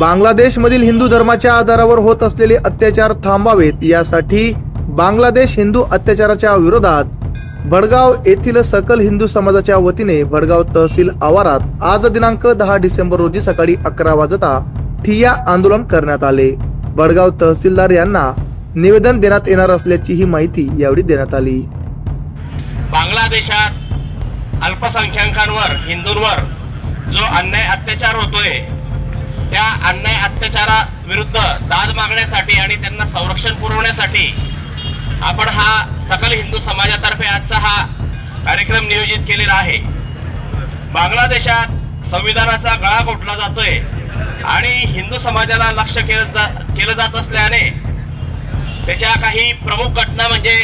बांगलादेशमधील हिंदू धर्माच्या आधारावर होत असलेले अत्याचार थांबावेत यासाठी बांगलादेश हिंदू अत्याचाराच्या विरोधात भडगाव येथील सकल हिंदू समाजाच्या वतीने भडगाव तहसील आवारात आज दिनांक दहा डिसेंबर रोजी सकाळी अकरा वाजता ठिय्या आंदोलन करण्यात आले. भडगाव तहसीलदार यांना निवेदन देण्यात येणार असल्याची ही माहिती यावेळी देण्यात आली. बांगलादेशात अल्पसंख्याकांवर हिंदूंवर जो अन्याय अत्याचार होतोय त्या अन्याय अत्याचाराविरुद्ध दाद मागण्यासाठी आणि त्यांना संरक्षण पुरवण्यासाठी आपण हा सकल हिंदू समाजातर्फे आजचा हा कार्यक्रम नियोजित केलेला आहे. बांगलादेशात संविधानाचा गळा घोटला जातोय आणि हिंदू समाजाला लक्ष केलं जा केलं जात असल्याने त्याच्या काही प्रमुख घटना म्हणजे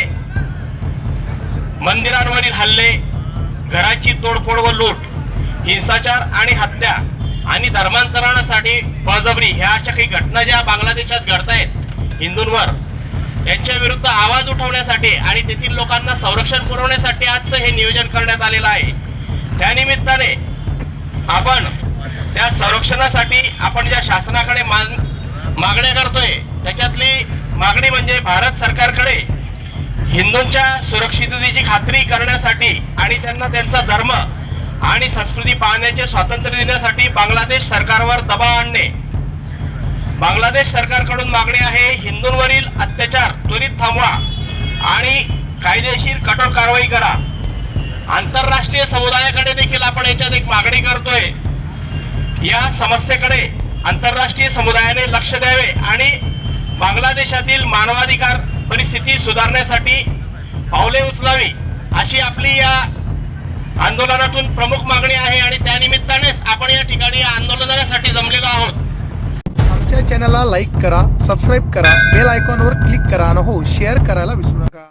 मंदिरांवरील हल्ले घराची तोडफोड व लूट हिंसाचार आणि हत्या आणि धर्मांतरणासाठी बळजबरी. ह्या अशा काही घटना ज्या बांगलादेशात घडतायत हिंदूंवर यांच्या विरुद्ध आवाज उठवण्यासाठी आणि तेथील लोकांना संरक्षण पुरवण्यासाठी आजचं हे नियोजन करण्यात आलेलं आहे. त्यानिमित्ताने आपण त्या संरक्षणासाठी आपण ज्या शासनाकडे मान मागण्या करतोय त्याच्यातली मागणी म्हणजे भारत सरकारकडे हिंदूंच्या सुरक्षिततेची खात्री करण्यासाठी आणि त्यांना त्यांचा धर्म आणि संस्कृती पाहण्याचे स्वातंत्र्य देण्यासाठी बांगलादेश सरकारवर दबाव आणणे. बांगलादेश सरकारकडून मागणी आहे हिंदूंवरील अत्याचार त्वरित थांबवा आणि कायदेशीर कठोर कारवाई करा. आंतरराष्ट्रीय समुदायाकडे देखील आपण याच्यात एक मागणी करतोय. या समस्येकडे आंतरराष्ट्रीय समुदायाने लक्ष द्यावे आणि बांगलादेशातील मानवाधिकार परिस्थिती सुधारण्यासाठी पावले उचलावी अशी आपली या आंदोलनातून प्रमुख मागणी आहे आणि त्यानिमित्तानेच आपण या ठिकाणी आंदोलनासाठी जमलेलो आहोत. आमच्या चॅनलला लाईक करा सबस्क्राईब करा बेल आयकॉनवर क्लिक करा आणि हो शेअर करायला विसरू नका.